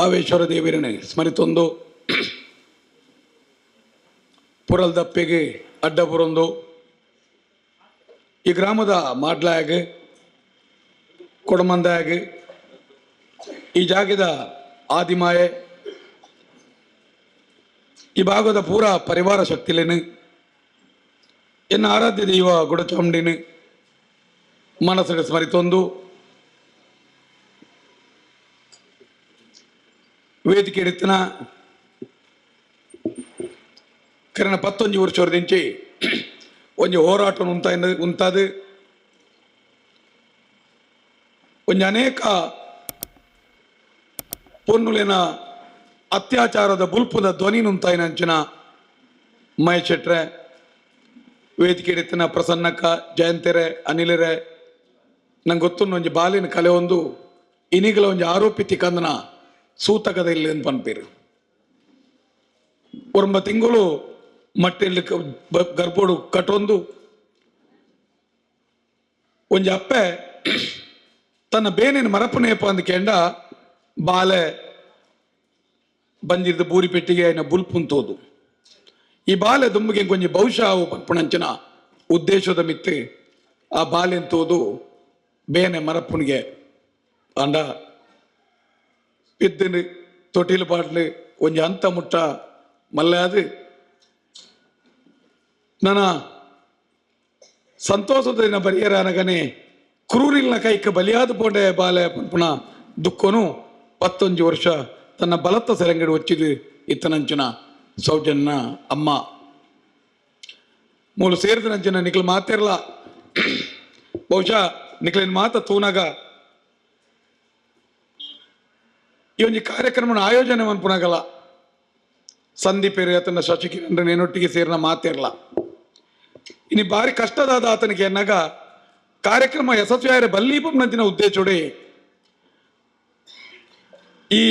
ಕಾವೇಶ್ವರ ದೇವಿರನೆ ಸ್ಮರಿತೊಂದು. ಪುರಲ್ದಪ್ಪೆಗೆ ಅಡ್ಡ ಬರೊಂದು ಈ ಗ್ರಾಮದ ಮಾಡ್ಲಾಗ, ಕೊಡಮಂದಾಗ, ಈ ಜಾಗದ ಆದಿಮಾಯೆ, ಈ ಭಾಗದ ಪೂರ ಪರಿವಾರ ಶಕ್ತಿಲೇನು, ಎನ್ನ ಆರಾಧ್ಯ ದೈವ ಗುಡಚಾಮುಂಡಿನ ಮನಸ್ಸಿಗೆ ಸ್ಮರಿತೊಂದು. ವೇದಿಕೆ ಎತ್ತಿನ ಕರೆನ ಪತ್ತೊಂಜಿ ವರ್ಷದಿಂಚಿ ಒಂಜಿ ಹೋರಾಟ ಉಂತ ಉಂತಾದು ಒಂಜಿ ಅನೇಕ ಪೊನ್ನುಲಿನ ಅತ್ಯಾಚಾರದ ಬುಲ್ಪುದ ಧ್ವನಿ ನುಂತಾಯಿನಂಚಿನ ಮಹೇಶ್ ಶೆಟ್ರೆ. ವೇದಿಕೆ ಎತ್ತಿನ ಪ್ರಸನ್ನಕ್ಕ, ಜಯಂತಿರೆ, ಅನಿಲರೆ. ನಂಗೆ ಗೊತ್ತು ಒಂಜಿ ಬಾಲಿನ ಕಲೆ ಒಂದು, ಇನಿಗಲ ಒಂಜಿ ಆರೋಪಿತಿ ಕಂದನ. ಇಲ್ಲಿ ಅಂತ ಪನ್ಪೇರು ಒರಂಬ ತಿಂಗಳು ಮಟ್ಟೆಲ್ಲಿ ಗರ್ಭೋಡು ಕಟ್ಟೊಂದು ಒಂಜಿ ಅಪ್ಪೆ ತನ್ನ ಬೇನಿನ ಮರಪನೇಪ ಅಂದ ಕೆಂಡ ಬಾಲೆ ಬಂದಿದ್ದ ಬೂರಿ ಪೆಟ್ಟಿಗೆ ಆಯ್ನ ಬುಲ್ಪುಂತೋದು ಈ ಬಾಲೆ ದುಂಬಿಗೆ ಕೊಂಚ ಬಹುಶಃ ಅವು ಪನ್ಪುಣಂಚಿನ ಉದ್ದೇಶದ ಮಿತ್ತೆ ಆ ಬಾಲೆ ತೋದು ಬೇನೆ ಮರಪ್ಪನಿಗೆ ಅಂಡ வித்துன்னு தொட்டில் பாடலு ಒಂಜಿ ಅಂತ ಮುಟ್ಟ ಮಲ್ಲಾದು ನಾನಾ ಸಂತೋಷದಿನ ಬರಿಯರ ಅನಗನೆ ಕ್ರೂರಿಲ್ನ ಕೈಕ ಬಲಿಯಾದ ಪೋಂಡೆ ಬಾಲೆ ಪುನ ದುಃಖನು ವರ್ಷ ತನ್ನ ಬಲತ್ತ ಸೆರಂಗಡಿ ಒಚ್ಚಿದು ಇತ್ತನಂಚಿನ ಸೌಜನ್ನ ಅಮ್ಮ. ಮೂಲು ಸೇರಿದ ನಂಚಿನ ನಿಖಲ್ ಮಾತಿರಲ್ಲ ಬಹುಶಃ ನಿಖಲಿನ ಮಾತ ತೂನಾಗ ಈ ಒಂದು ಕಾರ್ಯಕ್ರಮ ಆಯೋಜನೆ ಮನ್ಪುನಾಗಲ್ಲ ಸಂದೀಪೇರು ಆತನ ಶಶಿಕಿರಣ್ ನೇನೊಟ್ಟಿಗೆ ಸೇರಿನ ಮಾತಿರಲ್ಲ ಇನಿ ಬಾರಿ ಕಷ್ಟದಾದ ಆತನಿಗೆ ಎನ್ನಾಗ ಕಾರ್ಯಕ್ರಮ ಯಶಸ್ವಿಯಾರೆ ಬಲ್ಲೀಪಂನಂತಿನ ಉದ್ದೇಶೋಡೆ ಈ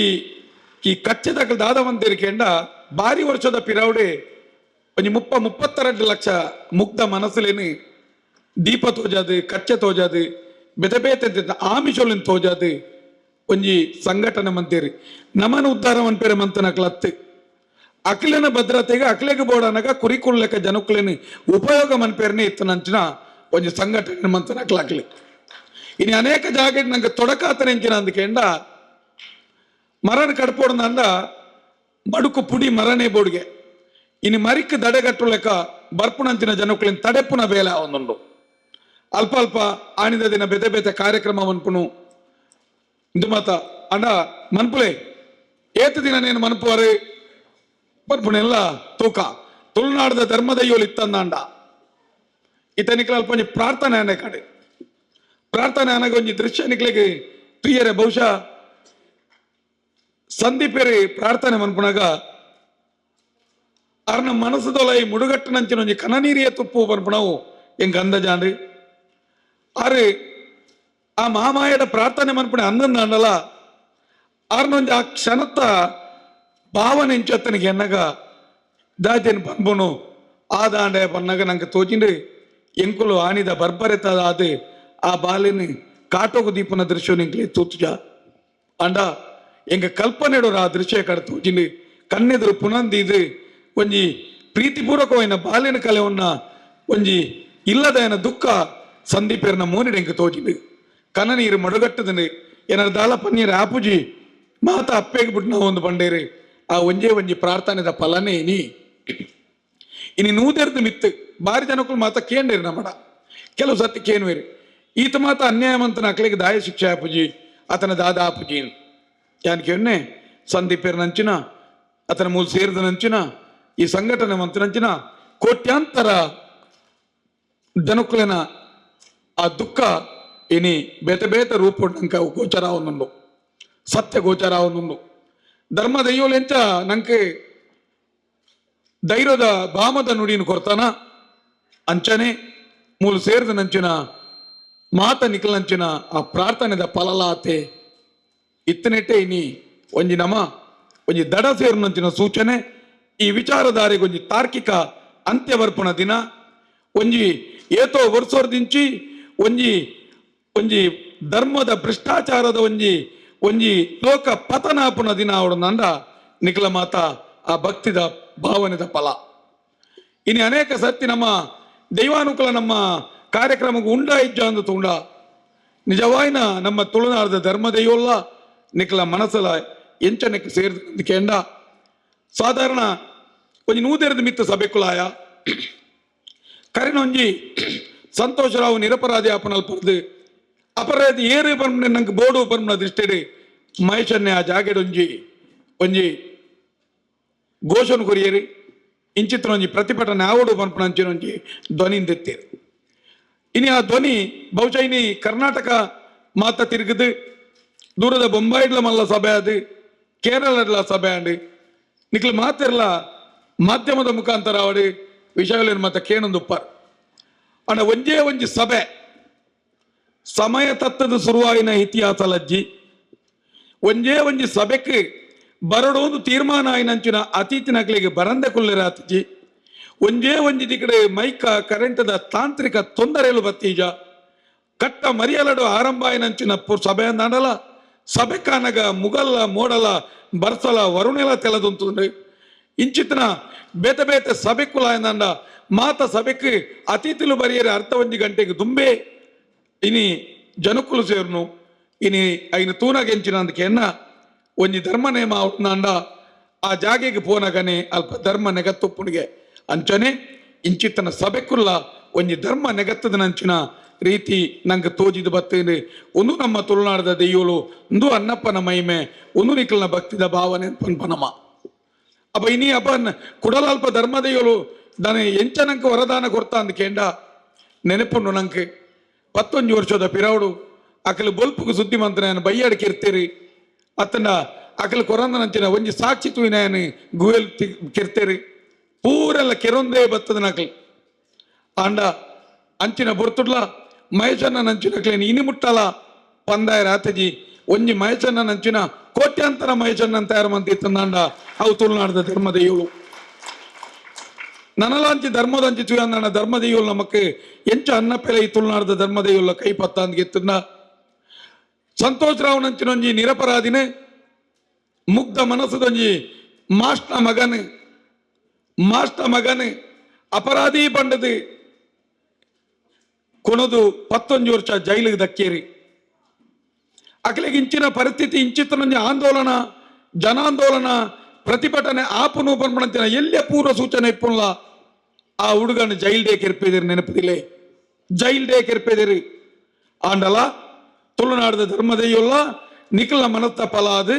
ಈ ಕಚ್ಚೆದಾಗ ಒಂದಿರಿಕೆಂಡ ಬಾರಿ ವರ್ಷದ ಪಿರಾವುಡೆ ಒಂಜಿ ಮುಪ್ಪ, ಮುಪ್ಪತ್ತೆರಡು ಲಕ್ಷ ಮುಗ್ಧ ಮನಸ್ಸುಲೇನು ದೀಪ ತೋಜಾದು, ಕಚ್ಚೆ ತೋಜಾದು ಬೆತೆ ಬೇತೆ ಆಮಿಷೋಲಿನ ತೋಜಾದು ಒಂಜಿ ಸಂಘಟನೆ ಮಂತೇರಿ. ನಮನ ಉದ್ಧಾರ ಮನ್ಪೇರೆ ಮಂತನಕ್ಲತ್ತು ಅಕ್ಲೆನ ಭದ್ರತೆಗೆ ಅಕ್ಲೆಗೆ ಬೋಡನಗ ಕುರಿಕುಳ್ಳೆಕ ಜನಕ್ಕುಲೇನು ಉಪಯೋಗ ಮನ್ಪೇರ್ನೆ ಇತ್ತನಂಚಿನ ಒಂಜಿ ಸಂಘಟನೆ ಮಂತನಕ್ಲಾಕ್ಲಿ ಇನಿ ಅನೇಕ ಜಾಗ ನಂಗೆ ತೊಡಕಾತನೆಂಚಿನ ಅಂದ್ಕೆಂಡ ಮರನ ಕಡ್ಪೋಡ್ನಂದ ಮಡುಕು ಪುಡಿ ಮರನೇ ಬೋಡ್ಗೆ. ಇನಿ ಮರಿಕ್ ದಡೆಗಟ್ಟುಲೆಕ ಬರ್ಪುಣಂಚಿನ ಜನಕ್ಲಿನ ತಡೆಪುನ ಬೇಲೆ ಅವನುಂಡು ಅಲ್ಪ ಅಲ್ಪ ಆಣಿದ ದಿನ ಬೆತೆ ಬೆತೆ ಕಾರ್ಯಕ್ರಮ ಮನ್ಪುನು ಇಂದು ಮಾತ ಅಂಡ ಮನ್ಪುಲೆ ಏತು ದಿನ ನೇನು ಮನ್ಪುವರೆ ಮನ್ಪುನೆಲ್ಲ ತೂಕ ತುಳುನಾಡದ ಧರ್ಮದಯ್ಯೋಲು ಇತ್ತಂದಾಂಡ ಇತನಿಕ್ಲ ಅಲ್ಪ ಒಂಜಿ ಪ್ರಾರ್ಥನೆ ಅನೆ ಕಡೆ ಪ್ರಾರ್ಥನೆ ಅನಗ ಒಂಜಿ ದೃಶ್ಯ ನಿಕ್ಲಿಗೆ ತುಯ್ಯರೆ ಬಹುಶಃ ಸಂದೀಪೇರಿ ಪ್ರಾರ್ಥನೆ ಮನ್ಪುನಾಗ ಅರ್ನ ಮನಸ್ಸದೊಲೈ ಮುಡುಗಟ್ಟನಂಚಿನ ಒಂಜಿ ಕನನೀರಿಯ ತುಪ್ಪು ಪನ್ಪುಣವು ಎಂಗ್ ಅಂದಜಾಂಡ್ರಿ ಆರು ಆ ಮಹಾಮಾಯದ ಪ್ರಾರ್ಥನೆ ಮನ್ಪುಣೆ ಅಂದಂದ ಅಂಡಲ ಆರ್ನೊಂದು ಆ ಕ್ಷಣತ್ತ ಭಾವನೆ ಇಂಚತ್ತನಿಗೆ ಎನ್ನಗ ದಾಜನ್ ಪನ್ಪುನು ಆ ದಾಂಡೆ ಪನ್ನಗ ನಂಗೆ ತೋಚಿಂಡು ಎಂಕುಲು ಆನಿದ ಬರ್ಬರೆತದ ಅದು ಆ ಬಾಲಿನ ಕಾಟೋಗು ದೀಪನ ದೃಶ್ಯ ನಿಂಕ್ಲಿ ತೂತುಜ ಅಂಡ ಎಂಗ ಕಲ್ಪನೆಡೋರು ಆ ದೃಶ್ಯ ಕಡೆ ತೋಚಿಂಡು ಕಣ್ಣೆದುರು ಪುನಂದಿ ಇದು ಒಂಜಿ ಪ್ರೀತಿಪೂರ್ವಕమైన ಬಾಲಿನ ಕಲೆವನ್ನ ಒಂಜಿ ಇಲ್ಲದ ದುಃಖ ಸಂದೀಪೇರನ ಮೋನಿಡ ಎಂಗ ತೋಚಿಂಡು ಮಡುಗಟ್ಟದನು. ಏನಾರ ದಾಲ ಪನ್ನೀರ್ ಆಪುಜಿ, ಮಾತ ಅಪ್ಪೆಗೆ ಬಿಟ್ಟು ನಾವು ಒಂದು ಬಂಡೇರಿ. ಆ ಒಂಜೇ ಒಂಜಿ ಪ್ರಾರ್ಥನೆದ ಫಲನೇ ನೀ. ಇನಿ ನೂದೆರ್ದು ಮಿತ್ತು ಬಾರಿ ಜನಕ್ಕೂ ಮಾತ ಕೇಂಡೇರಿ ನಮ್ಮಡ ಕೆಲವು ಸತ್ತಿ ಕೇನ್ವೇರಿ, ಈತ ಮಾತ ಅನ್ಯಾಯವಂತನ ಅಕ್ಲಿಗೆ ದಾಯ ಶಿಕ್ಷೆ ಆಪುಜಿ ಅತನ ದಾದ ಆಪುಜಿ ಯಾನ್ ಕೇಳ್ನೆ ಸಂದೀಪೇರ್ ನಂಚಿನ, ಆತನ ಮೂಲ ಸೇರಿದ ನಂಚಿನ, ಈ ಸಂಘಟನೆ ಮಂತ್ರಂಚಿನ ಕೋಟ್ಯಾಂತರ ಜನಕ್ಕುಲಿನ ಆ ದುಃಖ ನಂಕ ಗೋಚರ ಅವನುಂಡು ಸತ್ಯ ಗೋಚರ ಅವನುಂಡು ಧರ್ಮ ದೈಯೋಲೆಂಚ ನಂಗೆ ಧೈರ್ಯದ ಬಾಮದ ನುಡಿನ ಕೊಡ್ತಾನ ಅಂಚನೆ, ಮೂಲ ಸೇರಿದ ನಂಚಿನ ಮಾತ ನಿಖಲಂಚಿನ ಆ ಪ್ರಾರ್ಥನೆದ ಫಲಲಾತೆ, ಇತ್ತನೆಟ್ಟೆ ಇನಿ ಒಂಜಿ ನಮ, ಒಂಜಿ ದಡ ಸೇರಿನಂಚಿನ ಸೂಚನೆ, ಈ ವಿಚಾರಧಾರೆಗೆ ಒಂಜಿ ತಾರ್ಕಿಕ ಅಂತ್ಯವರ್ಪಣ ದಿನ, ಒಂಜಿ ಏತೋ ವರ್ಷೋರ್ದಿಂಚಿ ಒಂಜಿ ಒಂಜಿ ಧರ್ಮದ ಭ್ರಷ್ಟಾಚಾರದ ಒಂಜಿ ಒಂಜಿ ಲೋಕ ಪತನಾಪುನ ದಿನ ಅವಡನಂಡ ನಿಖಲ ಮಾತ ಆ ಭಕ್ತಿದ ಭಾವನೆದ ಫಲ. ಇನ್ನು ಅನೇಕ ಸರ್ತಿ ನಮ್ಮ ದೈವಾನುಕೂಲ ನಮ್ಮ ಕಾರ್ಯಕ್ರಮಕ್ಕೆ ಉಂಡ ಇಜ್ಜ ಅಂದು ತುಂಡ ನಿಜವಾಯಿನ ನಮ್ಮ ತುಳುನಾಡದ ಧರ್ಮ ದೈವಲ್ಲ ನಿಖಲ ಮನಸ್ಸಲ ಎಂಚನಕ್ಕೆ ಸೇರಿದ ಕೆಂಡ ಸಾಧಾರಣ ಒಂಜಿ ನೂದೆರದು ಮಿತ್ತ ಸಭೆಕುಳಾಯ. ಕರಿನೊಂಜಿ ಸಂತೋಷರಾವ್ ನಿರಪರಾಧಿ ಆಪನಲ್ ಅಪರಾಧಿ ಏರಿ ಬರ್ಮನೆ ನಂಗೆ ಬೋಡು ಬರ್ಮನ ದೃಷ್ಟಿಡಿ ಮಹೇಶನ್ನೇ ಆ ಜಾಗೆಡೊಂಜಿ ಒಂಜಿ ಘೋಷಣೆ ಕೊರಿಯರಿ. ಇಂಚಿತ್ರ ಒಂಜಿ ಪ್ರತಿಭಟನೆ ಆವಡು ಒಂಜಿ ಧ್ವನಿ ತೆತ್ತೀರಿ ಇನಿ ಆ ಧ್ವನಿ ಬಹುಶಃ ಕರ್ನಾಟಕ ಮಾತ ತಿರುಗದು, ದೂರದ ಬೊಂಬಾಯಿಡ್ಲ ಮಲ್ಲ ಸಭೆ ಅದು ಕೇರಳಡ್ಲ ಸಭೆ ಅಂಡಿ ನಿಕ್ಲು ಮಾತಿರಲ ಮಾಧ್ಯಮದ ಮುಖಾಂತರ ಅವಡು ವಿಷಯಗಳನ್ನು ಮತ್ತೆ ಕೇಣೊಂದುಪ್ಪಾರ್ ಅಣ್ಣ ಒಂಜೇ ಒಂಜಿ ಸಭೆ ಸಮಯ ತತ್ತದ ಸುರುವಾಯಿನ ಇತಿಹಾಸ ಲಜ್ಜಿ. ಒಂಜೇ ಒಂಜಿ ಸಭೆಕ್ಕೆ ಬರಡೋದು ತೀರ್ಮಾನ ಆಯ್ನಂಚಿನ ಅತಿಥಿನಗಳಿಗೆ ಬರಂದೆ ಕುಲ್ಲರಾತಿಜಿ ಒಂಜೇ ಒಂಜಿ ದಿಕ್ಕಡೆ ಮೈಕ ಕರೆಂಟದ ತಾಂತ್ರಿಕ ತೊಂದರೆಲು ಬತ್ತೀಜ. ಕಟ್ಟ ಮರಿಯಲಡು ಆರಂಭ ಆಯ್ನಂಚಿನ ಸಭೆ ನಡಲ, ಸಭೆ ಕಾನಗ ಮುಗಲ್ಲ ಮೋಡಲ ಬರ್ಸಲ ವರುಣೆಲ ತೆಲದುಂತುಂಡು. ಇಂಚಿತನ ಬೇತ ಬೇತ ಸಭೆ ಕುಲಾಯನಂಡ ಮಾತ ಸಭೆಕ್ಕೆ ಅತಿಥಿಲು ಬರಿಯರೆ ಅರ್ಥ ಒಂಜಿ ಗಂಟೆಗೆ ದುಂಬೆ. ಇನಿ ಜನಕ್ಕುಲು ಸೇರ್ನು ಇನಿ ಐನ ತೂನಗೆಂಚಿನ ಅಂದಕ್ಕೆ ಎನ್ನ ಒಂಜಿ ಧರ್ಮ ನೇಮ ಉಟ್ನಾಂಡ ಆ ಜಾಗೆಗೆ ಪೋನಗನೆ ಅಲ್ಪ ಧರ್ಮ ನೆಗತ್ತುಪ್ಪುಣಿಗೆ ಅಂಚನೆ ಇಂಚಿತ್ತನ ಸಭೆಕುಲ್ಲ ಒಂಜಿ ಧರ್ಮ ನೆಗತ್ತದನಂಚಿನ ರೀತಿ ನಂಗೆ ತೋಜಿದು ಬತ್ತೇನೆ ಒಂದು ನಮ್ಮ ತುಳುನಾಡದ ದೆಯ್ಯೋಲು ಒಂದು ಅನ್ನಪ್ಪನ ಮಹಿಮೆ ಒಂದು ನಿಖಲ್ನ ಭಕ್ತಿದ ಭಾವನೆ ಪನ್ಪನಮ ಅಪ್ಪ ಇನಿ ಅಪ್ಪ ಕುಡಲಲ್ಪ ಧರ್ಮದೆಯಲು దాని ఎంచనంక వరదాన కొరత అందుకేండా ನೆನಪುಂಡು ನಂಗೆ ಪತ್ತೊಂದು ವರ್ಷದ ಪಿರವಡು, ಅಕಲು ಬೊಲ್ಪುಗು ಸುದ್ದಿ ಮಂತ್ರನ ಬಯ್ಯಾಡ್ ಅತನ ಅತ್ತಂಡ ಅಕಲು ಕೊರಂದನಂಚಿನ ಒಂಜಿ ಸಾಕ್ಷಿ ತೂಯಿನಾಯನ ಗುವೆಲ್ ಕೆರ್ತೇರಿ. ಪೂರೆಲ್ಲ ಕೆರೊಂದೇ ಬತ್ತದ ನಕಲಿ ಆಂಡ ಅಂಚಿನ ಬೊರ್ತುಡ್ಲ ಮಹೇಶನ್ನ ನಂಚಿನಕ್ಲೇನು ಇನಿ ಮುಟ್ಟಲ, ಪಂದಾಯ ರಾತಜಿ ಒಂಜಿ ಮಹೇಶನ್ನ ನಂಚಿನ ಕೋಟ್ಯಾಂತರ ಮಹೇಶನ್ನ ತಯಾರು ಮಂತಿತ್ತಂದಾಂಡ ಅವು ತುಳುನಾಡದ ಧರ್ಮದ ಏಳು. ನನಲಾಂಚಿ ധർമ്മതഞ്ചി ಧರ್ಮದೆಯುಲ್ ನಮಕ್ ಎಂಚ ಅನ್ನಪೆಲ ಈ ತುಳುನಾಡದ ಧರ್ಮದೆಯುಲ್ಲ ಕೈ ಪತ್ತ ಅಂದ್ ಗೆತ್ತನ್ನ ಸಂತೋಷ್ ರಾವ್ ನಂಚಿನೊಂಜಿ ನಿರಪರಾಧಿನೆ, ಮುಗ್ಧ ಮನಸ್ಸದೊಂಜಿ ಮಾಷ್ಟ ಮಗನ್ ಮಾಷ್ಟ ಮಗನ್, ಅಪರಾಧಿ ಪಂಡದು ಕೊನದು ಪತ್ತೊಂಜು ವರ್ಷ ಜೈಲಿಗೆ ದಕ್ಕೇರಿ. ಅಕಲಿಗೆ ಇಂಚಿನ ಪರಿಸ್ಥಿತಿ ಇಂಚಿತ್ತನೊಂಜಿ ಆಂದೋಲನ, ಜನಾಂದೋಲನ, ಪ್ರತಿಭಟನೆ ಆಪುನು ಪನ್ಪಣಂತಿನ ಎಲ್ಲೇ ಪೂರ್ವ ಸೂಚನೆ ಇಪ್ಪುಲ್ಲ ಆ ಹುಡುಗನ ಜೈಲ್ ಡೇ ಕೆರ್ಪಿದಿರಿ ನೆನಪದಿಲೆ ಜೈಲ್ ಡೇ ಕೆರ್ಪಿದಿರಿ ಆಂಡಲ ತುಳುನಾಡದ ಧರ್ಮದೆಯುಲ್ಲ ನಿಖಲ ಮನತ್ತ ಫಲ ಅದು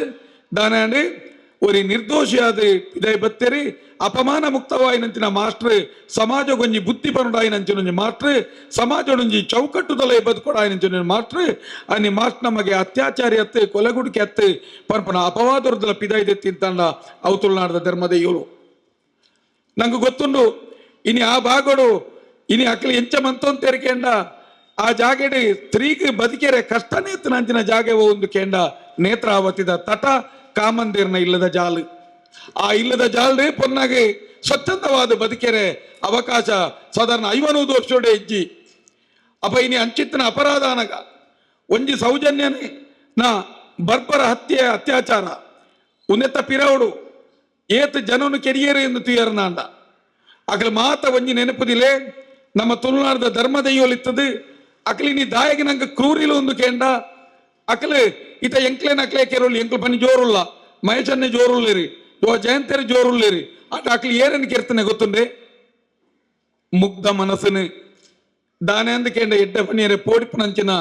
ದಾನಾಂಡ್ ஒரு ನಿರ್ದೋಷಿಯಾದ ಇದೇ ಬತ್ತೇರಿ ಅಪಮಾನ ಮುಕ್ತವಾಯಿನಂಚಿನ ಮಾಸ್ಟರ್ ಸಮಾಜ ಗೊಂಜಿ ಬುದ್ಧಿ ಪನುಡಾಯಿನಂಚಿನ ಮಾಸ್ಟರ್ ಸಮಾಜ ಒಂಜಿ ಚೌಕಟ್ಟುದಲ ಬದುಕೊಡಾಯಿನಂಚಿನ ಮಾಸ್ಟರ್ అని ಮಾಸ್ಟರ್ ನಮಗೆ ಅತ್ಯಾಚಾರಿ ಅತ್ತೆ ಕೊಲೆಗುಡಿಕೆ ಅತ್ತೆ ಪನ್ಪನ ಅಪವಾದರದಲ ಪಿದಾಯ್ದೆ ತಿಂತಂಡ ಅವತುಳ್ನಾಡದ ಧರ್ಮದ ಇವರು ನಂಗೆ ಗೊತ್ತುಂಡು ಇನಿ ಆ ಭಾಗಡು ಇನಿ ಅಕ್ಕಲಿ ಎಂಚ ಮಂತೋನ್ ತೆರಿಕೆಂಡ, ಆ ಜಾಗಡಿ ಸ್ತ್ರೀಗೆ ಬದುಕೇರೆ ಕಷ್ಟನೇ ನಂಚಿನ ಜಾಗೆ ಒಂದು ಕೆಂಡ. ನೇತ್ರಾವತಿದ ತಟ, ಕಾಮಂದಿರ್ನ ಇಲ್ಲದ ಜಾಲು. ಆ ಇಲ್ಲದ ಜಾಲ್ರೆ ಪೊನ್ನಾಗೆ ಸ್ವಚ್ಛಂದವಾದ ಬದುಕೆರೆ ಅವಕಾಶ ಸಾಧಾರಣ ಐವನೂದು ದೋಷೋಡೆ ಇಜ್ಜಿ. ಅಪ ಇನಿ ಅಂಚಿತ್ತಿನ ಅಪರಾಧ ಅನಗ ಒಂಜಿ ಸೌಜನ್ಯನೇ ನಾ ಬರ್ಬರ ಹತ್ಯೆ ಅತ್ಯಾಚಾರ. ಉನ್ನೆತ್ತ ಪಿರವಡು, ಏತ್ ಜನನು ಕೆರಿಯರು ಎಂದು ತುಯರ್ನಾಂಡ. ಅಕಲ್ ಮಾತ ಒಂಜಿ ನೆನಪುದಿಲೆ. ನಮ್ಮ ತುಳುನಾಡದ ಧರ್ಮ ದೈಯೋಲಿತ್ತದು ಅಕಲಿ ನೀ ದಾಯಗೆ ನಂಗೆ ಕ್ರೂರಿಲು ಒಂದು ಕೇಂಡ ಅಕಲು ಇತ ಎಂಕ್ಲೇನ ಅಕ್ಲೆ ಕೆರೋಲಿ ಎಂಕ್ಲು ಪನಿ ಜೋರುಲ್ಲ ಮಹೇಶನ್ನೆ ಜೋರುಲ್ಲಿರಿ ಯೋ ಜಯಂತರಿ ಜೋರುಲ್ಲಿರಿ ಅಟ ಅಕ್ಲಿ ಏರನ್ ಕೆರ್ತನೆ ಗೊತ್ತುಂಡೆ? ಮುಗ್ಧ ಮನಸ್ಸನ್ನು ದಾನೆ ಅಂದಕೇಂಡ ಎಡ್ಡ ಪನಿಯರೆ ಪೋಡಿಪನಂಚಿನ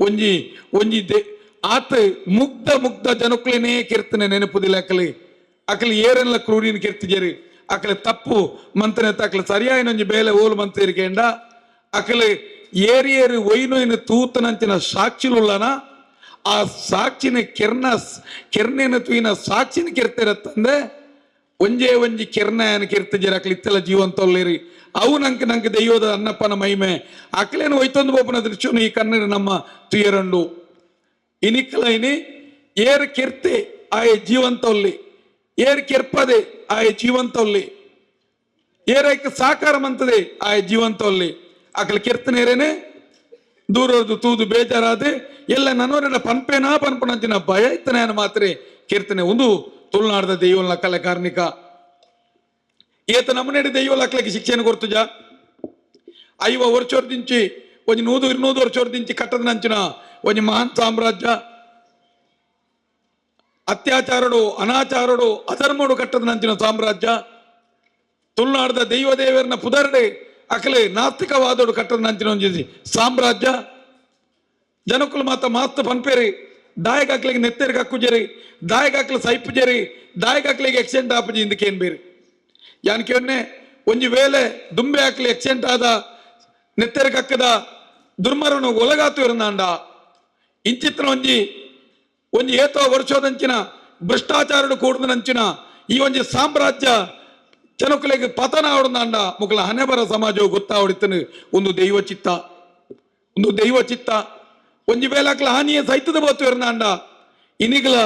ಒಂಜಿ ಒಂಜಿ ಆತ ಮುಗ್ಧ ಮುಗ್ಧ ಜನಕ್ಲೇನೇ ಕೆರ್ತನೆ ನೆನಪುದಿಲ್ಲ ಅಕಲಿ. ಅಕಲಿ ಏರೆಲ್ಲ ಕ್ರೂರಿನ ಕೆರ್ತಿಜೇರಿ. ತಪ್ಪು ಮಂತನೆ ಅಕಲೆ ಸರಿಯಾಯಿನ ಒಂಜಿ ಬೇಲೆ ಓಲು ಮಂತಿರಿಕೇಂಡ ಅಕಲೆ ಏರಿ ಏರಿ ಒಯ್ನೊಯ್ನ ತೂತನಂಚಿನ ಸಾಕ್ಷಿಲುಳ್ಳನ, ಆ ಸಾಕ್ಷಿನ ಕೆರ್ನ ಕೆರ್ನೆನ ತೂಯಿನ ಸಾಕ್ಷಿನ ಕೆರ್ತಿರತ್ತಂದೆ ಒಂಜೇ ಒಂಜಿ ಕೆರ್ನಾಯನ ಕೆರ್ತಜರ ಅಕ್ಲ ಇತ್ತೆಲ್ಲ ಜೀವಂತೊಲ್ಲೇರಿ ಅವು ನಂಗೆ ನಂಗೆ ದೈವದ ಅನ್ನಪ್ಪನ ಮಹಿಮೆ. ಅಕ್ಲೇನು ಒಯ್ತೊಂದು ಬೋಪನ ದೃಶ್ಯನು ಈ ಕನ್ನಡ ನಮ್ಮ ತುಯರಂಡು. ಇನಿಕ್ಕಲ ಇನಿ ಏರ್ ಕೆರ್ತೆ ಆಯ ಜೀವಂತೊಲ್ಲಿ ಕೆರ್ಪದೆ ಆಯ ಜೀವಂತೊಲ್ಲಿ. ಏರೈಕ ಸಾಕಾರ ಮಂತದೆ ಆಯ ಜೀವಂತವಲ್ಲಿ ಅಕಲ್ ಕೆರ್ತನೇರೇನೆ ದೂರದು ತೂದು ಬೇಜಾರಾದೆ, ಎಲ್ಲ ನನ್ನವರೆಲ್ಲ ಪನ್ಪೇನಾ ಪನ್ಪನಂಚಿನ ಭಯ ಇತ್ತನೆ ಮಾತ್ರ ಕೀರ್ತನೆ ಒಂದು ತುಳುನಾಡದ ದೈವಲ ಕಲೆ ಕಾರ್ಣಿಕ ಏತ ನಮ್ಮನೆಡೆ ದೈವಲ ಅಕ್ಕಲಕ್ಕೆ ಶಿಕ್ಷಣ ಕೊರ್ತುಜ ಐವ ವರ್ಷೋರ್ದಿಂಚಿ ಒಂದು ನೂದು, ಇರ್ನೂದು ವರ್ಷೋರ್ದಿಂಚಿ ಕಟ್ಟದ ನಂಚಿನ ಒಂದು ಮಹಾನ್ ಸಾಮ್ರಾಜ್ಯ. ಅತ್ಯಾಚಾರಡು, ಅನಾಚಾರಡು, ಅಧರ್ಮಡು ಕಟ್ಟದ ನಂಚಿನ ಸಾಮ್ರಾಜ್ಯ. ತುಳುನಾಡದ ದೈವ ದೇವರನ್ನ ಪುದರ್ಡೆ, ಅಕಲೆ ನಾಸ್ತಿಕವಾದೋಡು ಕಟ್ಟದ ಒಂಜಿ ಸಾಮ್ರಾಜ್ಯ. ಜನಕುಲು ಮಾತ ಮಾಸ್ತ ಪನ್ಪೇರಿ, ದಾಯಗಾಕ್ಲಿಗೆ ನೆತ್ತರಿಗೆ ಕಕ್ಕುಜೇರಿ, ದಾಯಗಾಕ್ಲ ಸೈಪುಜರಿ, ದಾಯಗಾಕ್ಲಿಗೆ ಎಕ್ಸೆಂಟ್ ಆಪುಜಿ ಇಂದಕ್ಕೇನು ಬೇರೆ? ಯಾನಕ್ಕೆ ಒನ್ನೆ ಒಂಜಿ ವೇಳೆ ದುಂಬೆ ಹಾಕ್ಲಿ ಎಕ್ಸಿಡೆಂಟ್ ಆದ ನೆತ್ತೇರಿ ಕಕ್ಕದ ದುರ್ಮರನು ಒಲಗಾತು ಇರಂದಾಂಡ. ಇಂಚಿತ್ರ ಒಂಜಿ ಒಂಜಿ ಏತೋ ವರ್ಷೋದಂಚಿನ ಭ್ರಷ್ಟಾಚಾರಡು ಕೂಡದಂಚಿನ ಈ ಒಂಜಿ ಸಾಮ್ರಾಜ್ಯ ಜನಕ್ಕಲಿಗೆ ಪತನ ಆವಡಂದಾಂಡ ಮುಕ್ಕಲ ಹನೆಬರ ಸಮಾಜವು ಗೊತ್ತಾವಡಿತನು ಒಂದು ದೈವ ಚಿತ್ತ ಒಂದು ದೈವ ಚಿತ್ತ ಒಂಜಿ ವೇಳೆ ಅಕ್ಲ ಹಾನಿಯ ಸಹಿತದ ಬತ್ತು ಇರಂದಾಂಡ, ಇನಿಗಲ